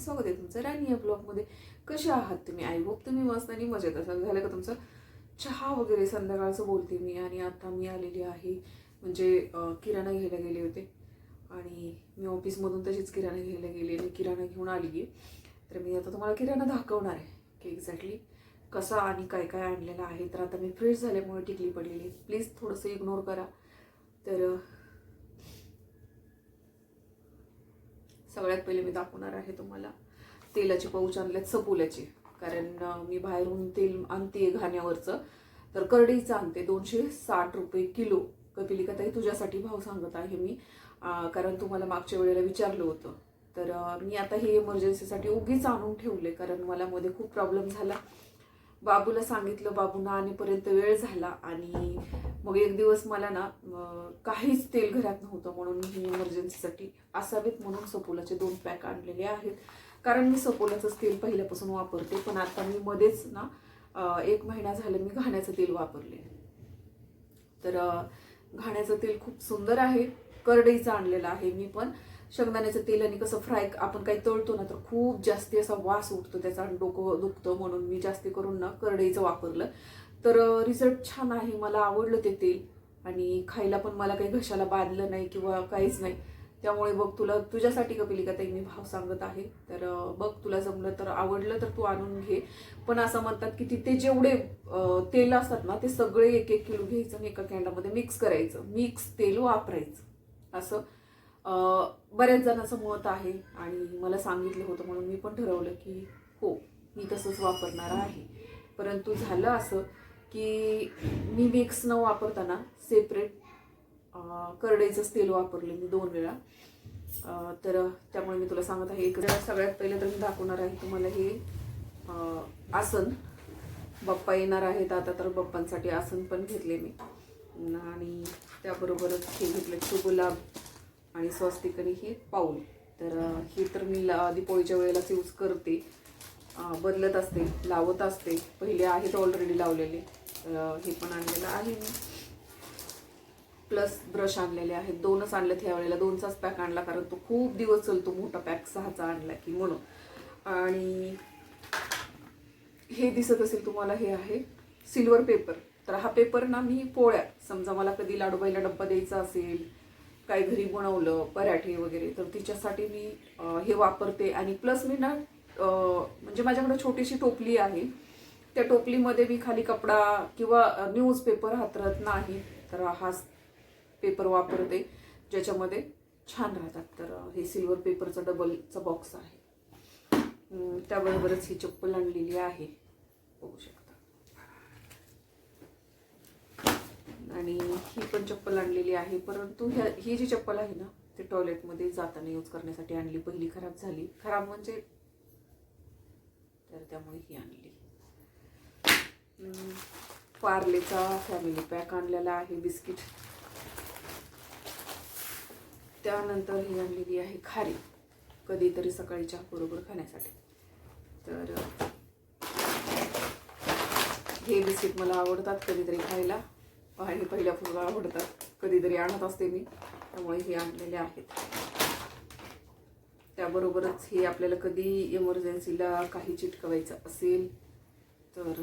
स्वागत आहे तुमचं राणी या ब्लॉगमध्ये कसे आहात तुम्ही? आय होप तुम्ही मस्त आणि मजेत असाल. झालं का तुमचं? चहा वगैरे संध्याकाळचं बोलते मी आणि आता मी आलेली आहे. म्हणजे किराणा घ्यायला गेले होते. आणि मी ऑफिसमधून तशीच किराणा घ्यायला गेले. आणि किराणा घेऊन आली आहे तर मी आता तुम्हाला किराणा दाखवणार आहे की एक्झॅक्टली कसा आणि काय काय आणलेलं आहे. तर आता मी फ्रेश झाल्यामुळे टिकली पडलेली प्लीज थोडंसं इग्नोर करा. तर सगळ्यात पहिले मी दाखवणार आहे तुम्हाला. तेलाचे पाऊच आणल्यात सपोल्याचे. कारण मी बाहेरून तेल आणते घाण्यावरचं. तर करडईचं आणते. दोनशे साठ रुपये किलो. कपिलिका ताई तुझ्यासाठी भाव सांगत आहे मी. कारण तुम्हाला मागच्या वेळेला विचारलं होतं. तर मी आता हे इमर्जन्सीसाठी उगीच आणून ठेवले कारण मला मध्ये खूप प्रॉब्लेम झाला. बाबूला सांगितलं बाबूंना आणेपर्यंत वेळ झाला आणि मग एक दिवस मला ना काहीच तेल घरात नव्हतं म्हणून मी इमर्जन्सीसाठी असावेत म्हणून सपोलाचे दोन पॅक आणलेले आहेत. कारण मी सपोलाचंच तेल पहिल्यापासून वापरते पण आता मी मध्येच ना एक महिना झालं मी घाण्याचं तेल वापरले. तर घाण्याचं तेल खूप सुंदर आहे करडईचं आणलेलं आहे मी पण. शेंगदाण्याचं तेल आणि कसं फ्राय आपण काही तळतो ना तर खूप जास्ती असा वास उठतो त्याचा डोकं दुखतं म्हणून मी जास्ती करून ना करडईचं वापरलं. तर रिझल्ट छान आहे मला आवडलं ते तेल. आणि खायला पण मला काही घशाला बांधलं नाही किंवा काहीच नाही. त्यामुळे बघ तुला तुझ्यासाठी कपिलिका ताई मी भाव सांगत आहे. तर बघ तुला जमलं तर आवडलं तर तू आणून घे. पण असं म्हणतात की तिथे जेवढे तेल असतात ना ते सगळे एक एक किलो घ्यायचं आणि एका कॅन्डामध्ये मिक्स करायचं. मिक्स तेल वापरायचं. असं. बऱ्याच जणांचं मत आहे आणि मला सांगितलं होतं म्हणून मी पण ठरवलं की हो मी तसंच वापरणार आहे. परंतु झालं असं की मी मिक्स न वापरताना सेपरेट करडईचंच तेल वापरले मी दोन वेळा. तर त्यामुळे मी तुला सांगत आहे एक सगळ्यात पहिले तर मी दाखवणार आहे तुम्हाला हे आसन. बाप्पा येणार आहेत आता तर बाप्पांसाठी आसन पण घेतले मी. आणि त्याबरोबरच हे घेतलं शुभ लाभ. आणि स्वस्तिक आणि हे पाऊल. तर हे तर मी ला- दीपावलीच्या वेळेलाच यूज करते. बदलत असते लावत असते. पहिले आहेत ऑलरेडी लावलेले. तर हे पण आणलेलं आहे मी. प्लस ब्रश आणलेले आहेत. दोनच आणलेत ह्या वेळेला. दोनचाच पॅक आणला कारण तो खूप दिवस चलतो मोठा पॅक सहाचा आणला की म्हणून. आणि हे दिसत असेल तुम्हाला हे आहे सिल्वर पेपर तर हा पेपर ना मी पोळ्या समजा मला कधी लाडूबाईला डब्बा द्यायचा असेल काय घरी बनवलं पराठे वगैरे तर तिच्यासाठी मी हे वापरते. आणि प्लस मी ना म्हणजे माझ्याकडे छोटीशी टोपली आहे. त्या टोपलीमध्ये मी खाली कपडा किंवा न्यूजपेपर हातरत नाही. तर हा पेपर वापरते ज्याच्यामध्ये छान राहतात. तर हे सिल्वर पेपरचा डबलचा बॉक्स आहे. त्याबरोबरच ही चप्पल आणलेली आहे. बघू शकता. आणि ही पण चप्पल आणलेली आहे. परंतु ह्या ही जी चप्पल आहे ना ती टॉयलेटमध्ये जाताना यूज करण्यासाठी आणली. पहिली खराब झाली. खराब म्हणजे तर त्यामुळे ही आणली. पार्लेचा फॅमिली पॅक आणलेला आहे बिस्किट. त्यानंतर ही आणलेली आहे खारी. कधीतरी सकाळी चहा बरोबर खाण्यासाठी. तर हे बिस्किट मला आवडतात कधीतरी खायला. आणि पहिल्या फुलं आवडतात. कधीतरी आणत असते मी. त्यामुळे हे आणलेले आहेत. त्याबरोबरच हे आपल्याला कधी इमर्जन्सीला काही चिटकवायचं असेल तर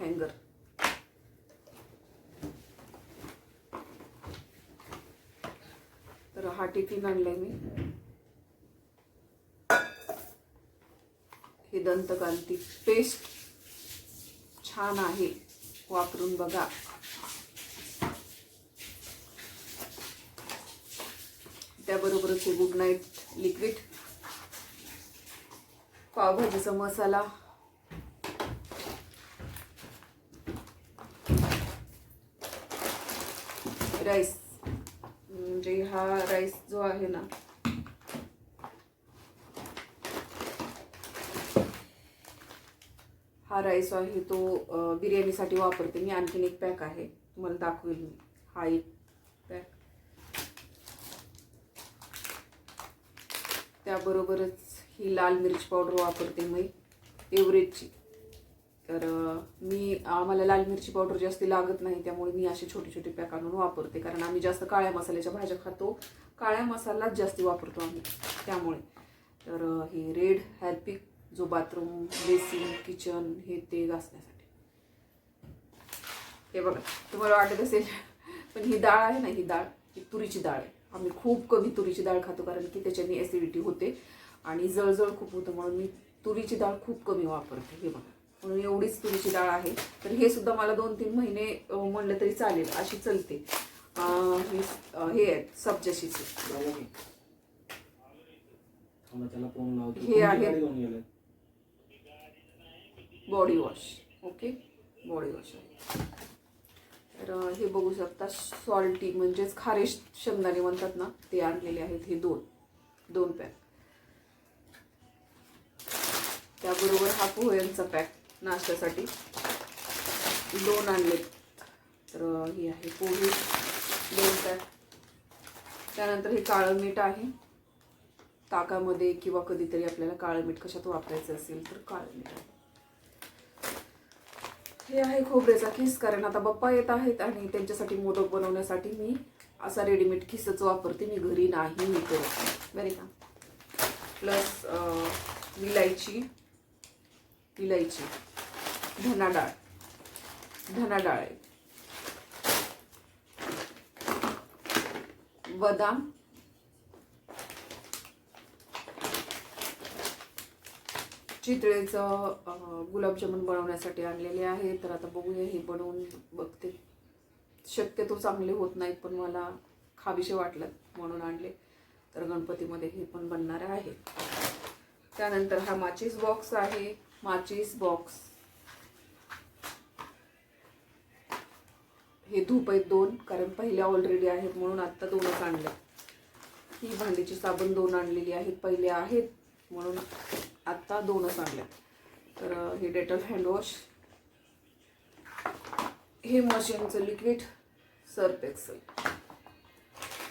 हँगर तर हा टिफिन आणलाय मी. हे दंतकांती पेस्ट छान आहे. वापरून बघा. त्याबरोबरच हे गुड नाईट लिक्विड. पावभाजीचा मसाला. राईस. म्हणजे हा राईस जो आहे ना हा राईस आहे तो बिर्याणीसाठी वापरते. मी आणखीन एक पॅक आहे. तुम्हाला दाखवेल मी. हा एक पॅक त्याबरोबरच ही लाल मिरची पावडर वापरते मी. एव्हरेजची तर मी आम्हाला लाल मिरची पावडर जास्त लागत नाही त्यामुळे मी असे छोटे छोटे पॅक आणून वापरते. कारण आम्ही जास्त काळ्या मसाल्याच्या भाज्या खातो. काळ्या मसालाच जास्ती वापरतो आम्ही. त्यामुळे. तर हे रेड हॅल्पिक जो बाथरूम बेसिन किचन हे ते घासण्यासाठी. हे बघा तुम्हाला वाटत असेल पण ही डाळ आहे ना ही डाळ ही तुरीची डाळ आहे. आम्ही खूप कमी तुरीची डाळ खातो कारण की त्याच्याने ॲसिडिटी होते. आणि जळजळ खूप होतं म्हणून मी तुरीची डाळ खूप कमी वापरते हे बघा. म्हणून एवढीच तुरीची डाळ आहे. तर हे सुद्धा मला दोन तीन महिने म्हणलं तरी चालेल अशी चलते. हे हे आहेत सब्जाशीचे. हे. कोणती आहे. गाडी घेऊन गेलाय? Body wash okay body wash आहे. तर हे बघू शकता सॉल्टी म्हणजेच खारेश शेंगदाणे म्हणतात ना ते आणलेले आहेत हे दोन दोन पॅक त्याबरोबर हा पोह्यांचा पॅक नाश्त्यासाठी दोन आणले तर हे आहे पोहे दोन पॅक त्यानंतर हे काळं मीठ आहे. ताकामध्ये किंवा कधीतरी आपल्याला काळं मीठ कशात वापरायचं असेल तर काळं मीठ आहे. हे आहे खोबऱ्याचा खिस कारण आता बप्पा येत आहेत आणि त्यांच्यासाठी मोदक बनवण्यासाठी मी असा रेडीमेड खिसच वापरते मी घरी नाही मी करत बरे का? प्लस विलायची विलायची धना डाळ धना डाळ आहे. बदाम चितळेचं गुलाबजामुन बनवण्यासाठी आणलेले आहे. तर आता बघूया हे बनवून बघते. शक्यतो चांगले होत नाहीत पण मला खावीसे वाटलं म्हणून आणले. तर गणपतीमध्ये हे पण बनणार आहे. त्यानंतर हा माचीस बॉक्स आहे. माचीस बॉक्स. हे धूप आहेत दोन कारण पहिल्या ऑलरेडी आहेत म्हणून आत्ता दोनच आणले. ही भांडीची साबण दोन आणलेली आहेत. पहिले आहेत म्हणून आत्ता दोनच आणल्या तर हे डेटल हँडवॉश हे मशीनचं लिक्विड सर्फ एक्सल.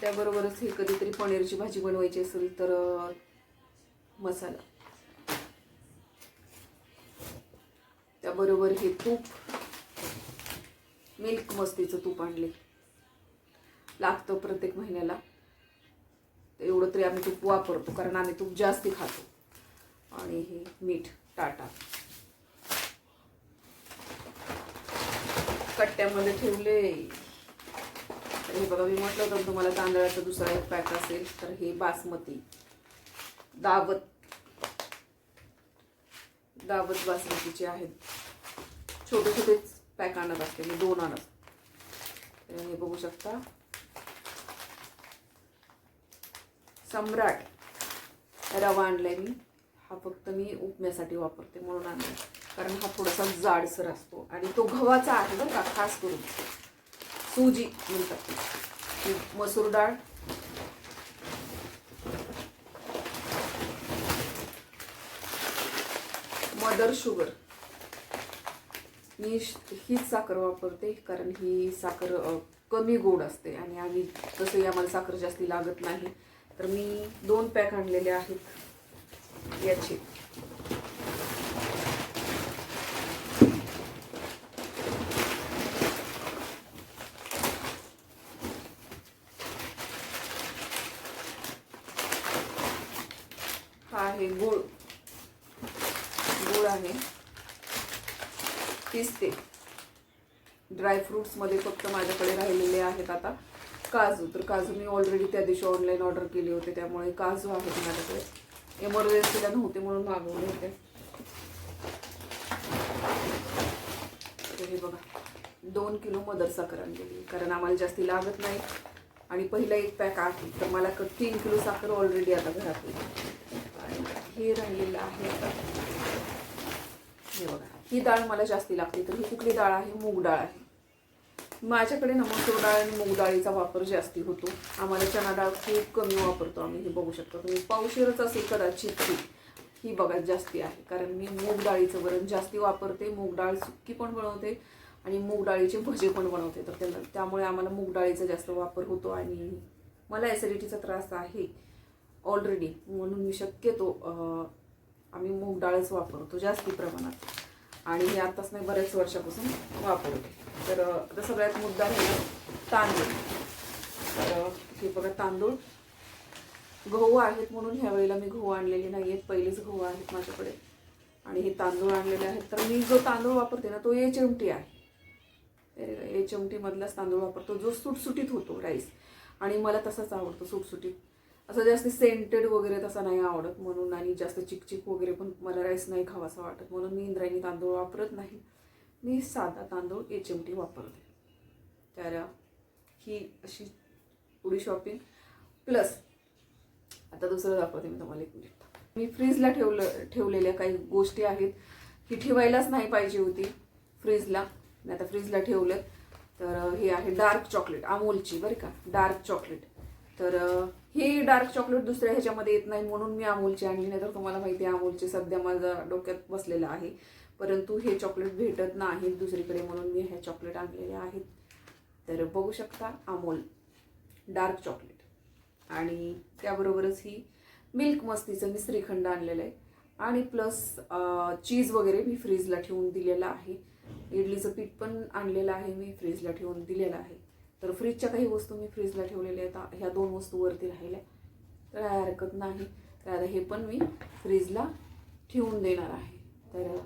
त्याबरोबरच हे कधीतरी पनीरची भाजी बनवायची असेल तर मसाला. त्याबरोबर हे तूप मिल्क मस्तीचं तूप आणले. लागतं प्रत्येक महिन्याला. तर एवढं तरी आम्ही तूप वापरतो कारण आम्ही तूप जास्ती खातो. आणि हे मीठ टाटा. कट्ट्यामध्ये ठेवले. हे बघा मी म्हटलं होतं तुम्हाला तांदळाचा दुसरा एक पॅक असेल तर हे बासमती. दावत. दावत बासमतीचे आहेत. छोटे छोटेच पॅक आणत असते मी दोन आणत हे बघू शकता. सम्राट रवा आणलाय मी. हा फक्त मी उपम्यासाठी वापरते म्हणून आणला कारण हा थोडासा जाडसर असतो. आणि तो गव्हाचा आहे बरं का खास करून. सुजी म्हणतात मसूर डाळ. Mother sugar. मी हीच साखर वापरते कारण ही साखर कमी गोड असते. आणि आम्ही तसंही आम्हाला साखर जास्ती लागत नाही तर मी दोन पॅक आणलेले आहेत. याची. हा आहे गुळ. गुळ आहे. पिस्ते ड्रायफ्रुट्समध्ये फक्त माझ्याकडे राहिलेले आहेत आता. काजू. तर काजू मी ऑलरेडी त्या दिवशी ऑनलाईन ऑर्डर केले होते त्यामुळे काजू आहेत माझ्याकडे. एमर्जन्सीला नव्हते म्हणून मागवले होते. तर हे बघा दोन किलो मदर साखर कारण आम्हाला जास्ती लागत नाही. आणि पहिला एक पॅक आहे तर मला क- तीन किलो साखर ऑलरेडी आता घरात आणि हे राहिलेलं आहे हे बघा ही डाळ मला जास्ती लागते. तर ही कुठली डाळ आहे? मूग डाळ आहे. माझ्याकडे ना मसूर डाळ आणि मूग डाळीचा वापर जास्ती होतो. आम्हाला चणा डाळ खूप कमी वापरतो आम्ही हे बघू शकतो तुम्ही. पावशीरच असेल कदाचित ही ही बघा जास्ती आहे. कारण मी मूग डाळीचं वरण जास्ती वापरते मूग डाळ सुक्की पण बनवते आणि मूग डाळीचे भजे पण बनवते. तर त्यांना त्यामुळे आम्हाला मूग डाळीचा जास्त वापर होतो आणि मला ॲसिडिटीचा त्रास आहे ऑलरेडी म्हणून मी शक्यतो आम्ही मूग डाळच वापरतो जास्ती प्रमाणात. आणि हे आताच नाही बऱ्याच वर्षापासून वापरते. तर आता सगळ्यात मुद्दा आहे तांदूळ. तर हे बघा तांदूळ गहू आहेत म्हणून ह्या वेळेला मी गहू आणलेले नाही आहेत. पहिलेच गहू आहेत माझ्याकडे. आणि हे तांदूळ आणलेले आहेत. तर मी जो तांदूळ वापरते ना तो एच एम टी आहे. एच एम टीमधलाच तांदूळ वापरतो. जो सुटसुटीत होतो राईस. आणि मला तसाच आवडतो सुटसुटीत. असं जास्त सेंटेड वगैरे तसा नाही आवडत म्हणून आणि जास्त चिकचिक वगैरे पण मला राईस नाही खावासा वाटत. म्हणून मी इंद्रायणी तांदूळ वापरत नाही. मी साधा तांदूळ एच एम टी वापरते. तर ही अशी पुढी शॉपिंग प्लस आता दुसरं दाखवते मी तुम्हाला एक मिनिट मी फ्रीजला ठेवलं ठेवलेल्या काही गोष्टी आहेत. ही ठेवायलाच नाही पाहिजे होती फ्रीजला मी आता फ्रीजला ठेवलं. तर हे आहे डार्क चॉकलेट अमोलची बरं का? डार्क चॉकलेट तर हे डार्क चॉकलेट दुसऱ्या ह्याच्यामध्ये येत नाही म्हणून मी अमोलची आणली नाही तर तुम्हाला माहिती आहे अमोलचे सध्या माझ्या डोक्यात बसलेलं आहे. परंतु हे चॉकलेट भेटत नाहीत दुसरीकडे म्हणून मी हे चॉकलेट आणलेले आहेत. तर बघू शकता अमोल डार्क चॉकलेट. आणि त्याबरोबरच ही मिल्क मस्तीचं मी श्रीखंड आणलेलं आहे. आणि प्लस चीज वगैरे मी फ्रीजला ठेवून दिलेलं आहे. इडलीचं पीठ पण आणलेलं आहे मी फ्रीजला ठेवून दिलेलं आहे. तर फ्रीजच्या काही वस्तू मी फ्रीजला ठेवलेल्या आहेत. ह्या दोन वस्तू वरती राहिल्या. तर काय हरकत नाही. तर आता हे पण मी फ्रीजला ठेवून देणार आहे. तर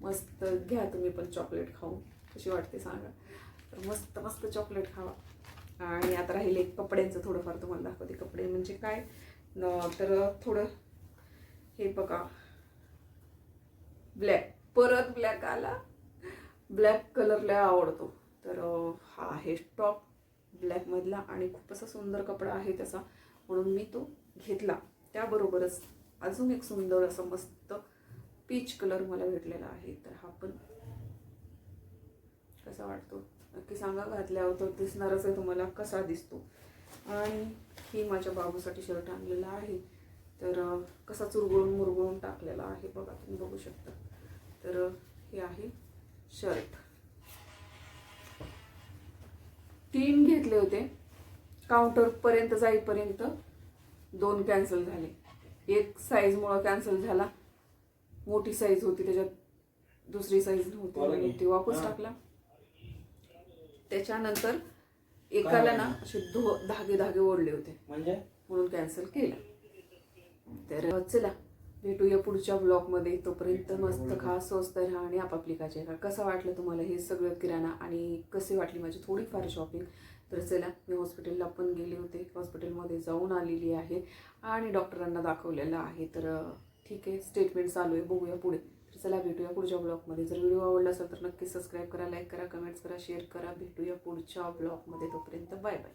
मस्त घ्या तुम्ही पण चॉकलेट खाऊन. कशी वाटते सांगा. तर मस्त मस्त चॉकलेट खावा. आणि आता राहिले कपड्यांचं थोडंफार तुम्हाला दाखवते. कपडे म्हणजे काय? तर थोडं हे बघा. ब्लॅक परत ब्लॅक आला. ब्लॅक कलरला आवडतो. तर हा आहे टॉप ब्लॅकमधला आणि खूप असा सुंदर कपडा आहे त्याचा म्हणून मी तो घेतला. त्याबरोबरच अजून एक सुंदर असा मस्त पीच कलर मला भेटलेला आहे. तर हा पण कसा वाटतो? नक्की सांगा घातल्यावर तर दिसणारच आहे तुम्हाला कसा दिसतो. आणि ही माझ्या बाबूसाठी शर्ट आणलेला आहे. तर कसा चुरगळून मुरगळून टाकलेला आहे बघा तुम्ही बघू शकता. तर हे आहे शर्ट तीन घेतले होते. काउंटर पर्यंत जाईपर्यंत दोन कॅन्सल झाले. एक साईजमुळं कॅन्सल झाला. मोठी साईज होती त्याच्यात दुसरी साईज नव्हती. ती वापस टाकला. त्याच्यानंतर एकाला ना असे धो धागे धागे ओढले होते. म्हणजे? म्हणून कॅन्सल केलं. तर चला भेटूया पुढच्या ब्लॉगमध्ये तोपर्यंत मस्त खा स्वस्त राहा आणि आपापली घ्या कसं वाटलं तुम्हाला हे सगळं किराणा आणि कशी वाटली माझी थोडीफार शॉपिंग तर चला मी हॉस्पिटलला पण गेले होते. हॉस्पिटलमध्ये जाऊन आलेली आहे आणि डॉक्टरांना दाखवलेलं आहे. तर ठीक आहे स्टेटमेंट चालू आहे. बघूया पुढे. तर चला भेटूया पुढच्या ब्लॉगमध्ये जर व्हिडिओ आवडला असेल तर नक्की सबस्क्राईब करा लाईक करा कमेंट्स करा शेअर करा. भेटूया पुढच्या ब्लॉगमध्ये तोपर्यंत बाय बाय